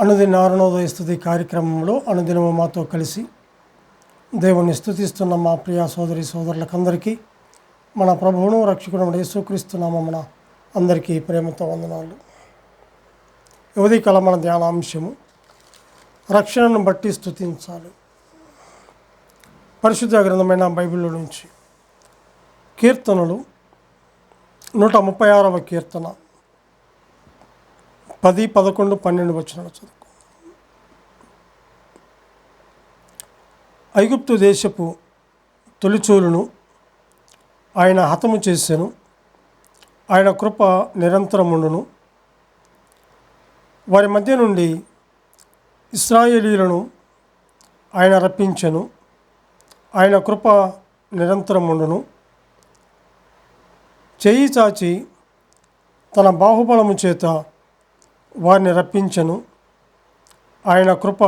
అనుదిన అరుణోదయ స్థుతి కార్యక్రమంలో అనుదినము మాతో కలిసి దేవుణ్ణి స్థుతిస్తున్న మా ప్రియ సోదరి సోదరులకందరికీ మన ప్రభువును రక్షకుడు మన అందరికీ ప్రేమతో వందనాలు. యువతి కల మన ధ్యానాంశము రక్షణను బట్టి స్థుతించాలి. పరిశుద్ధ గ్రంథమైన బైబిల్లో నుంచి కీర్తనలు నూట ముప్పై ఆరవ కీర్తన. పది పదకొండు పన్నెండు వచ్చిన చదువు ఐగుప్తు దేశపు తొలిచూలును ఆయన హతము చేశాను ఆయన కృప నిరంతరముండును. వారి మధ్య నుండి ఇస్రాయేలీలను ఆయన రప్పించను. ఆయన కృప నిరంతరముండును. చేయి చాచి తన బాహుబలము చేత వారిని రప్పించెను. ఆయన కృప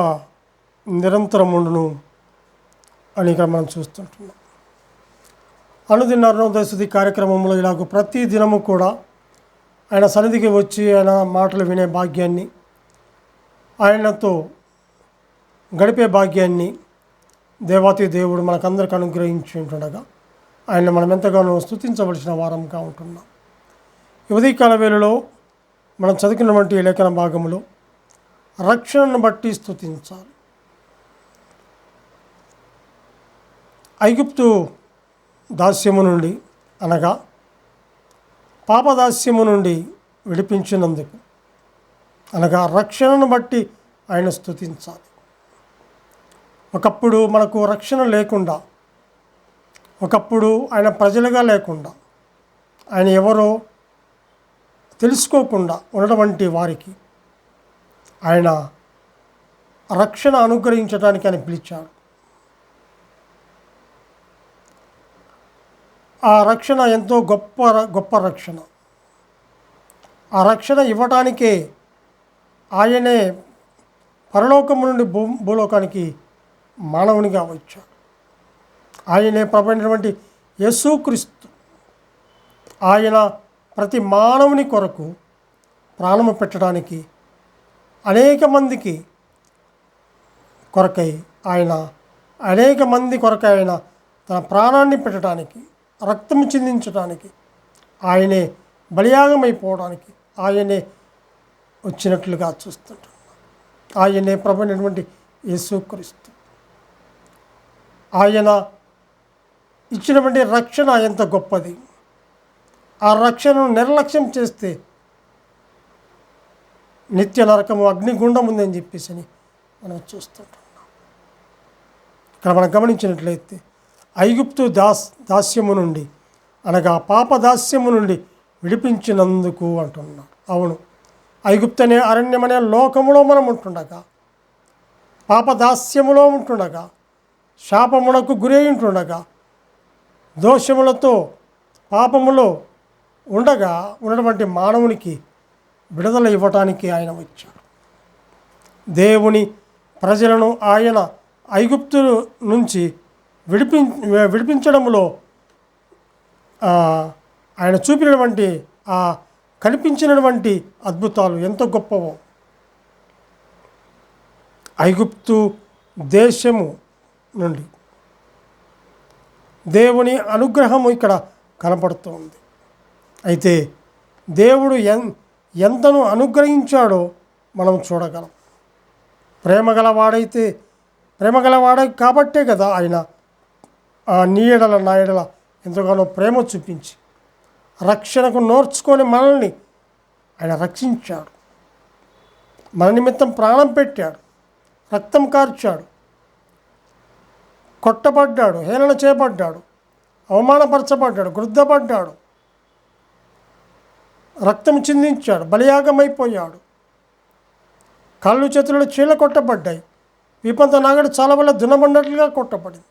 నిరంతరముండును అని ఇక్కడ మనం చూస్తుంటున్నాం. అనుదిన అరుణోదయస్థుతి కార్యక్రమంలో ఇలాగ ప్రతి దినము కూడా ఆయన సన్నిధికి వచ్చి ఆయన మాటలు వినే భాగ్యాన్ని ఆయనతో గడిపే భాగ్యాన్ని దేవాతి దేవుడు మనకందరికి అనుగ్రహించి ఉంటుండగా ఆయన మనం ఎంతగానో స్థుతించవలసిన వారంగా ఉంటున్నాం. ఉదయకాల వేళలో మనం చదివినటువంటి లేఖన భాగంలో రక్షణను బట్టి స్థుతించాలి ఐగుప్తు దాస్యము నుండి అనగా పాపదాస్యము నుండి విడిపించినందుకు అనగా రక్షణను బట్టి ఆయన స్థుతించాలి ఒకప్పుడు మనకు రక్షణ లేకుండా ఒకప్పుడు ఆయన ప్రజలుగా లేకుండా ఆయన ఎవరో తెలుసుకోకుండా ఉన్నటువంటి వారికి ఆయన రక్షణ అనుగ్రహించడానికి ఆయన పిలిచాడు. ఆ రక్షణ ఎంతో గొప్ప ర- గొప్ప రక్షణ. ఆ రక్షణ ఇవ్వటానికే ఆయనే పరలోకము నుండి భూ భూలోకానికి మానవునిగా వచ్చాడు. ఆయనే ప్రభైనటువంటి యేసుక్రీస్తు. ఆయన ప్రతి మానవుని కొరకు ప్రాణము పెట్టడానికి అనేక మందికి కొరకై ఆయన అనేక మంది కొరకై ఆయన తన ప్రాణాన్ని పెట్టడానికి రక్తం చిందించడానికి ఆయనే బలియాగమైపోవడానికి ఆయనే వచ్చినట్లుగా చూస్తుంటాం. ఆయనే ప్రభునటువంటి యేసుక్రీస్తు ఆయన ఇచ్చినటువంటి రక్షణ ఎంత గొప్పది. ఆ రక్షణను నిర్లక్ష్యం చేస్తే నిత్య నరకము అగ్నిగుండం ఉందని చెప్పేసి అని మనం చూస్తుంటున్నాం. ఇక్కడ మనం గమనించినట్లయితే ఐగుప్తు దాస్ దాస్యము నుండి అనగా పాప దాస్యము నుండి విడిపించినందుకు అంటున్నాం. అవును. ఐగుప్తు అనే అరణ్యమనే లోకములో మనం ఉంటుండగా పాప దాస్యములో ఉంటుండగా శాపమునకు గురై ఉంటుండగా దోషములతో పాపములో ఉండగా ఉన్నటువంటి మానవునికి విడుదల ఇవ్వటానికి ఆయన వచ్చాడు. దేవుని ప్రజలను ఆయన ఐగుప్తు నుంచి విడిపి విడిపించడంలో ఆయన చూపినటువంటి ఆ కనిపించినటువంటి అద్భుతాలు ఎంత గొప్పవో. ఐగుప్తు దేశము నుండి దేవుని అనుగ్రహము ఇక్కడ కనపడుతుంది. అయితే దేవుడు ఎన్ ఎంతను అనుగ్రహించాడో మనం చూడగలం. ప్రేమ గలవాడైతే ప్రేమ వాడ కాబట్టే కదా ఆయన ఆ నీయడల నాయడల ఎంతగానో ప్రేమ చూపించి రక్షణకు నోర్చుకొని మనల్ని ఆయన రక్షించాడు. మన నిమిత్తం ప్రాణం పెట్టాడు రక్తం కార్చాడు కొట్టబడ్డాడు హేళన చేపడ్డాడు అవమానపరచబడ్డాడు గుర్దపడ్డాడు రక్తం చిందించాడు బలియాగమైపోయాడు. కాళ్ళు చేతులలో చీల కొట్టబడ్డాయి. విపంత నాగడు చాలా వల్ల దునబడినట్లుగా కొట్టబడింది.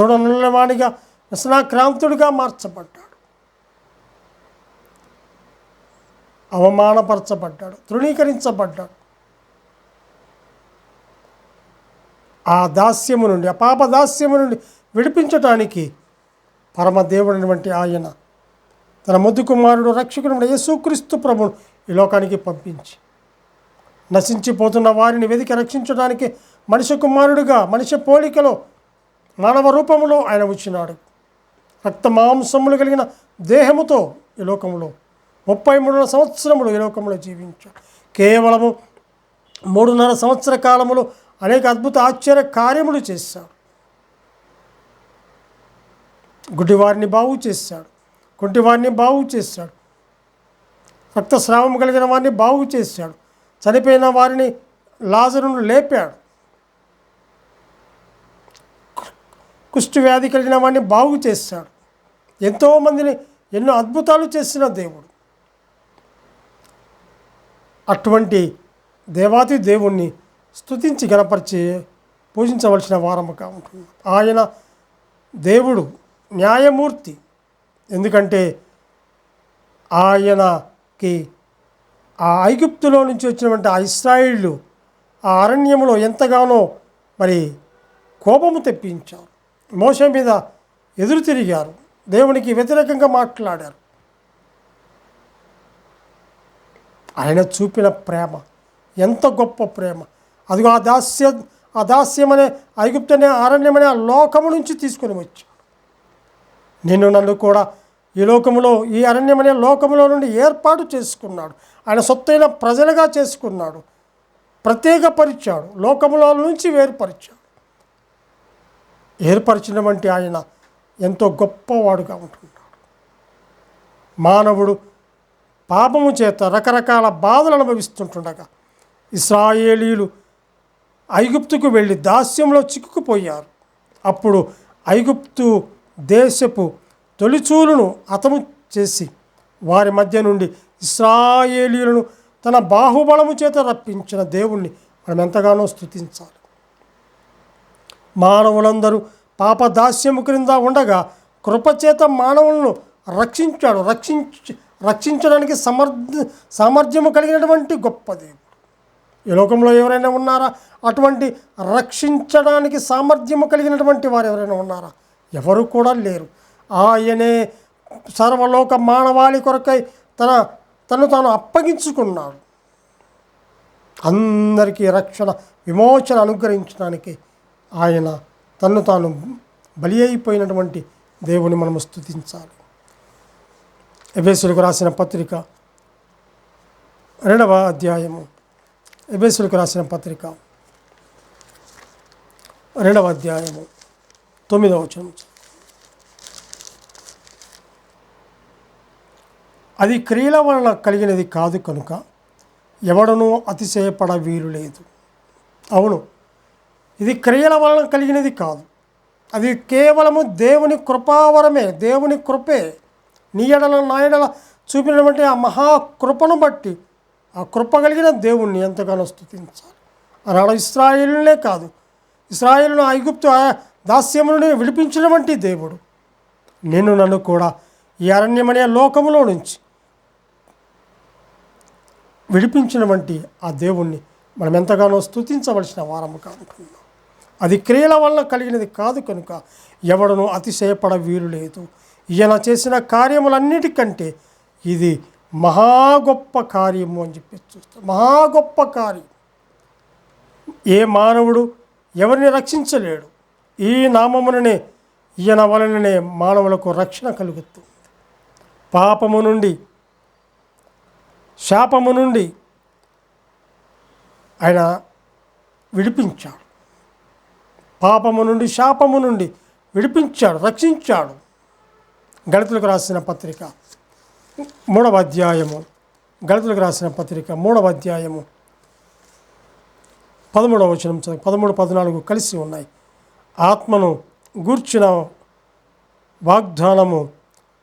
చూడనున్నవాడిగా వ్యసనాక్రాంతుడిగా మార్చబడ్డాడు. అవమానపరచబడ్డాడు తృణీకరించబడ్డాడు. ఆ దాస్యము నుండి ఆ పాప దాస్యము నుండి విడిపించటానికి పరమదేవుడైనటువంటి ఆయన తన ముద్దు కుమారుడు రక్షకుడు యేసుక్రీస్తు ప్రభును ఈ లోకానికి పంపించి. నశించిపోతున్న వారిని వెతికి రక్షించడానికి మనిషి కుమారుడుగా మనిషి పోలికలో మానవ రూపంలో ఆయన వచ్చినాడు. రక్త మాంసములు కలిగిన దేహముతో ఈ లోకంలో ముప్పై మూడున్నర సంవత్సరములు ఈ లోకంలో జీవించాడు. కేవలము మూడున్నర సంవత్సర కాలములు అనేక అద్భుత ఆశ్చర్య కార్యములు చేశాడు. గుడ్డివారిని బాగు చేశాడు. కుంటివారిని బాగు చేశాడు రక్తస్రావం కలిగిన వారిని బాగు చేశాడు చనిపోయిన వారిని లాజరును లేపాడు. కుష్ఠవ్యాధి కలిగిన వాడిని బాగు చేశాడు ఎంతోమందిని ఎన్నో అద్భుతాలు చేసిన దేవుడు. అటువంటి దేవాతి దేవుణ్ణి స్థుతించి గణపరిచి పూజించవలసిన వారముగా ఉంటుంది ఆయన దేవుడు న్యాయమూర్తి. ఎందుకంటే ఆయనకి ఆ ఐగుప్తులో నుంచి వచ్చినటువంటి ఆ ఇస్రాయిళ్ళు ఆ అరణ్యములో ఎంతగానో మరి కోపము తెప్పించారు. మోస మీద ఎదురు తిరిగారు. దేవునికి వ్యతిరేకంగా మాట్లాడారు. ఆయన చూపిన ప్రేమ ఎంత గొప్ప ప్రేమ. అదిగో ఆ దాస్య ఆ దాస్యం అనే ఐగుప్తు అనే ఆ లోకము నుంచి తీసుకొని వచ్చాడు. నిన్ను నన్ను కూడా ఈ లోకములో ఈ అరణ్యమనే లోకములో నుండి ఏర్పాటు చేసుకున్నాడు. ఆయన సొత్తైన ప్రజలుగా చేసుకున్నాడు. ప్రత్యేకపరిచాడు లోకములో నుంచి వేరుపరిచాడు. ఏర్పరిచిన వంటి ఆయన ఎంతో గొప్పవాడుగా ఉంటున్నాడు. మానవుడు పాపము చేత రకరకాల బాధలు అనుభవిస్తుంటుండగా ఇస్రాయేలీలు ఐగుప్తుకు వెళ్ళి దాస్యంలో చిక్కుకుపోయారు. అప్పుడు ఐగుప్తు దేశపు తొలిచూలును అతము చేసి వారి మధ్య నుండి ఇస్రాయేలీలను తన బాహుబలము చేత రప్పించిన దేవుణ్ణి మనం ఎంతగానో స్థుతించాలి మానవులందరూ పాపదాస్యము క్రింద ఉండగా కృపచేత మానవులను రక్షించాడు. రక్షించ రక్షించడానికి సమర్థ సామర్థ్యము కలిగినటువంటి గొప్ప దేవుడు. ఈ లోకంలో ఎవరైనా ఉన్నారా? అటువంటి రక్షించడానికి సామర్థ్యము కలిగినటువంటి వారు ఎవరైనా ఉన్నారా? ఎవరు కూడా లేరు. ఆయనే సర్వలోక మానవాళి కొరకై తన తను తాను అప్పగించుకున్నాడు. అందరికీ రక్షణ విమోచన అనుగ్రహించడానికి ఆయన తను తాను బలి అయిపోయినటువంటి దేవుని మనము స్తుతించాలి. ఎబేసులకు రాసిన పత్రిక రెండవ అధ్యాయము. ఎబేసులకు రాసిన పత్రిక రెండవ అధ్యాయము తొమ్మిదవ వచనం అది క్రియల వలన కలిగినది కాదు కనుక ఎవడనూ అతిశయపడ వీలు లేదు. అవును ఇది క్రియల వలన కలిగినది కాదు. అది కేవలము దేవుని కృపావరమే దేవుని కృపే. నీ ఎడల నా ఎడల చూపినటువంటి ఆ మహాకృపను బట్టి ఆ కృప కలిగిన దేవుణ్ణి ఎంతగానో స్తుతించాలి. ఆనాడు ఇస్రాయిల్నే కాదు ఇస్రాయిల్ను ఐగుప్తు ఆ నుండి విడిపించినటువంటి దేవుడు. నేను నన్ను కూడా ఈ అరణ్యమనే లోకములో నుంచి విడిపించినటువంటి ఆ దేవుణ్ణి మనం ఎంతగానో స్తుతించవలసిన వారము ఉంటున్నాం. అది క్రియల వల్ల కలిగినది కాదు కనుక ఎవడను అతిశయపడ వీలు లేదు. ఈయన చేసిన కార్యములన్నిటికంటే ఇది మహా గొప్ప కార్యము అని చెప్పి చూస్తాం. మహా గొప్ప కార్యం. ఏ మానవుడు ఎవరిని రక్షించలేడు. ఈ నామముననే ఈయన వలననే మానవులకు రక్షణ కలుగుతుంది. పాపము నుండి శాపము నుండి ఆయన విడిపించాడు. పాపము నుండి శాపము నుండి విడిపించాడు రక్షించాడు. గణితులకు రాసిన పత్రిక మూడవ అధ్యాయము. గణితులకు రాసిన పత్రిక మూడవ అధ్యాయము. పదమూడవ వచనం పదమూడు పద్నాలుగు కలిసి ఉన్నాయి. ఆత్మను గూర్చిన వాగ్దానము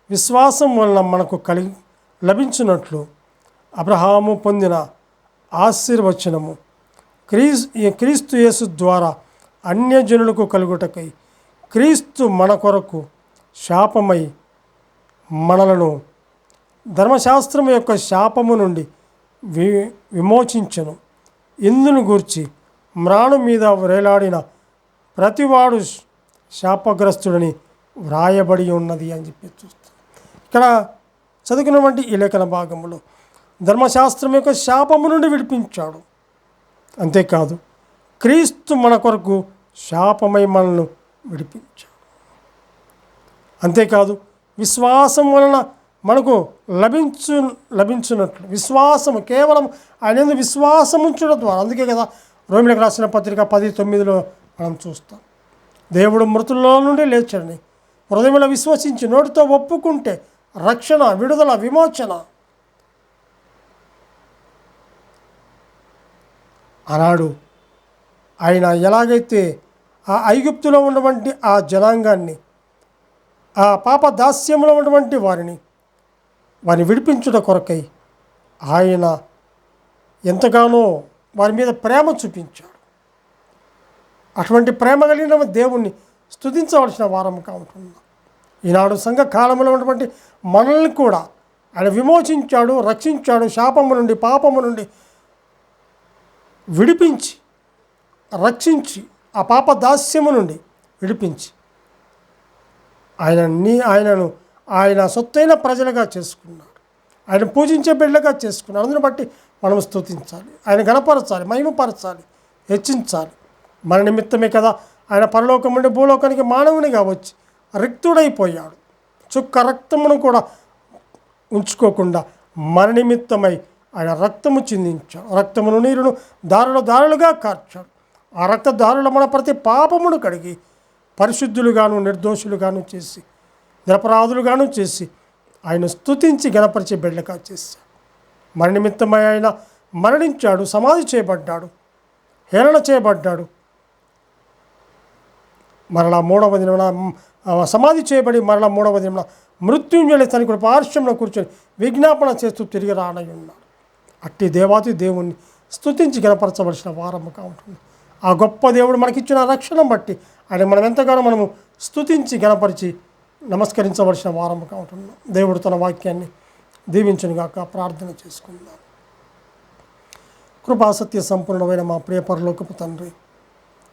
విశ్వాసం వలన మనకు కలి లభించినట్లు అబ్రహాము పొందిన ఆశీర్వచనము. క్రీస్ క్రీస్తు యేసు ద్వారా అన్యజనులకు కలుగుటకై క్రీస్తు మన కొరకు శాపమై మనలను ధర్మశాస్త్రం యొక్క శాపము నుండి వి విమోచించను. ఇందును గూర్చి మ్రాణు మీద వేలాడిన ప్రతివాడు శాపగ్రస్తుడని వ్రాయబడి ఉన్నది అని చెప్పి చూస్తాం. ఇక్కడ చదువుకున్నటువంటి ఈ లేఖన భాగంలో ధర్మశాస్త్రం యొక్క శాపము నుండి విడిపించాడు. అంతేకాదు క్రీస్తు మన కొరకు శాపమై మనల్ని విడిపించాడు. అంతేకాదు విశ్వాసం వలన మనకు లభించు లభించినట్లు విశ్వాసము కేవలం ఆయన విశ్వాసం ఉంచడం ద్వారా. అందుకే కదా రోమిలకు రాసిన పత్రిక పది తొమ్మిదిలో మనం చూస్తాం. దేవుడు మృతుల్లో నుండి లేచడని హృదయంలో విశ్వసించి నోటితో ఒప్పుకుంటే రక్షణ విడుదల విమోచన ఆనాడు ఆయన ఎలాగైతే ఆ ఐగుప్తులో ఉన్నటువంటి ఆ జనాంగాన్ని ఆ పాప దాస్యంలో ఉన్నటువంటి వారిని వారిని విడిపించుట కొరకై ఆయన ఎంతగానో వారి మీద ప్రేమ చూపించాడు. అటువంటి ప్రేమ కలిగిన దేవుణ్ణి స్థుతించవలసిన వారముగా ఉంటున్నాం ఈనాడు సంఘ కాలంలో ఉన్నటువంటి మనల్ని కూడా ఆయన విమోచించాడు రక్షించాడు శాపము నుండి పాపము నుండి విడిపించి రక్షించి ఆ పాప దాస్యము నుండి విడిపించి ఆయన ఆయనను ఆయన సొత్తైన ప్రజలుగా చేసుకున్నాడు. ఆయన పూజించే బిడ్డగా చేసుకున్నాడు. అందుని బట్టి మనం స్తుతించాలి. ఆయన గణపరచాలి మహిమపరచాలి హెచ్చించాలి. మన నిమిత్తమే కదా ఆయన పరలోకం నుండి భూలోకానికి మానవునిగా వచ్చి రిక్తుడైపోయాడు. చుక్క రక్తమును కూడా ఉంచుకోకుండా మన నిమిత్తమై ఆయన రక్తము చిందించాడు. రక్తమును నీరును దారులు దారులుగా కార్చాడు. ఆ రక్తదారుల మన ప్రతి పాపమును కడిగి పరిశుద్ధులుగాను నిర్దోషులుగాను చేసి నిరపరాధులుగాను చేసి ఆయన స్తుతించి గణపరిచే బిడ్డగా చేశాడు. మన నిమిత్తమై ఆయన మరణించాడు సమాధి చేయబడ్డాడు హేళన చేయబడ్డాడు. మరలా మూడవ దినమున సమాధి చేయబడి మరలా మూడవ దినమున మృత్యుంజలి తన పార్శ్వంలో కూర్చొని విజ్ఞాపన చేస్తూ తిరిగి రానయ్యున్నాడు అట్టి దేవాతి దేవుణ్ణి స్థుతించి గణపరచవలసిన వారముగా ఉంటుంది. ఆ గొప్ప దేవుడు మనకిచ్చిన రక్షణ బట్టి ఆయన మనం ఎంతగానో మనము స్తుతించి గణపరిచి నమస్కరించవలసిన వారముగా ఉంటున్నాం దేవుడు తన వాక్యాన్ని దీవించునుగాక ప్రార్థన చేసుకుందాం. కృపాసత్య సంపూర్ణమైన మా ప్రియ పరలోకపు తండ్రి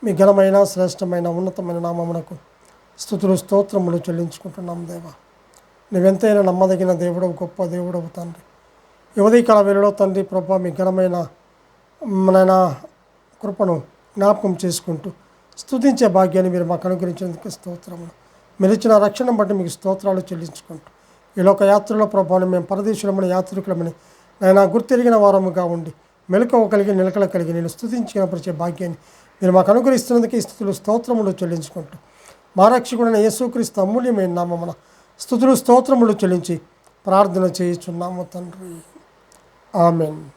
మీ ఘనమైన శ్రేష్టమైన ఉన్నతమైన నామమునకు స్థుతులు స్తోత్రములు చెల్లించుకుంటున్నాం దేవా. నువ్వెంతైనా నమ్మదగిన దేవుడవు గొప్ప దేవుడవు తండ్రి. యువదీకాల వేళలో తండ్రి ప్రభా మీ ఘనమైన నాయన కృపను జ్ఞాపకం చేసుకుంటూ స్తుతించే భాగ్యాన్ని మీరు మాకు అనుగ్రహించేందుకు స్తోత్రములు. మీరు ఇచ్చిన రక్షణ బట్టి మీకు స్తోత్రాలు చెల్లించుకుంటూ ఈ లోక యాత్రలో ప్రభావం మేము పరదేశులమని యాత్రికులమని నాయన గుర్తిరిగిన వారముగా ఉండి మెలకువ కలిగి నిలకల కలిగి నేను స్థుతించిన పరిచే భాగ్యాన్ని మీరు మాకు అనుగ్రహిస్తున్నందుకు ఈ స్థుతులు స్తోత్రములు చెల్లించుకుంటూ మా రక్షకుడైన యేసుక్రీస్తు అమూల్యమైన నామమున స్థుతులు స్తోత్రములు చెల్లించి ప్రార్థన చేయుచున్నాము తండ్రి. Amen.